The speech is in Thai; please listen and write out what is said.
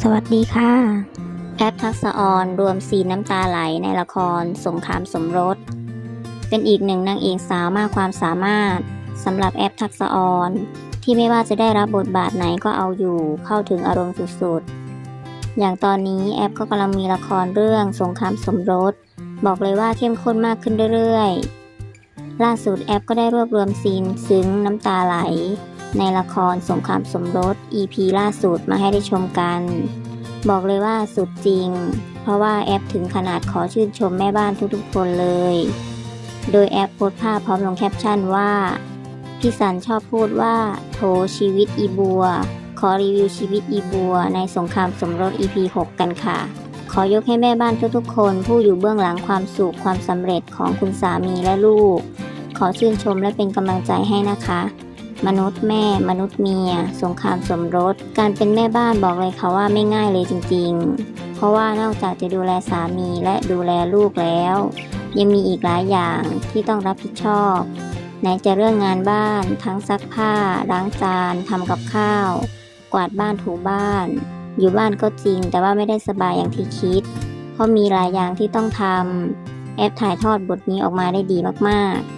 สวัสดีค่ะแอปทักษะออนรวมซีนน้ำตาไหลในละครสงครามสมรส เป็นอีกหนึ่งนางเอกสาวมากความสามารถสำหรับแอปทักษะออนที่ไม่ว่าจะได้รับบทบาทไหนก็เอาอยู่เข้าถึงอารมณ์สุดๆ อย่างตอนนี้แอปก็กำลังมีละครเรื่องสงครามสมรส บอกเลยว่าเข้มข้นมากขึ้นเรื่อยๆ ล่าสุดแอปก็ได้รวบรวมซีนซึ้งน้ำตาไหล ในละครสงครามสมรส EP ล่าสุดมาให้ได้ชมกัน บอกเลยว่าสุดจริง เพราะว่าแอปถึงขนาดขอชื่นชมแม่บ้านทุกๆคนเลย โดยแอปโพสภาพพร้อมลงแคปชั่นว่า พี่สันชอบพูดว่า โถชีวิตอีบัว ขอรีวิวชีวิตอีบัว ในสงครามสมรส EP 6 กันค่ะ ขอยกให้แม่บ้านทุกๆคน ผู้อยู่เบื้องหลังความสุขความสำเร็จของคุณสามีและลูก ขอชื่นชมและเป็นกำลังใจให้นะคะ มนุษย์แม่ มนุษย์เมีย สงครามสมรส การเป็นแม่บ้านบอกเลยค่ะว่าไม่ง่ายเลยจริง ๆ เพราะว่านอกจากจะดูแลสามีและดูแลลูกแล้ว ยังมีอีกหลายอย่างที่ต้องรับผิดชอบไหนจะเรื่องงานบ้านทั้งซักผ้า ล้างจานทำกับข้าว กวาดบ้านถูบ้าน อยู่บ้านก็จริง แต่ว่าไม่ได้สบายอย่างที่คิด เพราะมีหลายอย่างที่ต้องทำแอปถ่ายทอดบทนี้ออกมาได้ดีมากๆ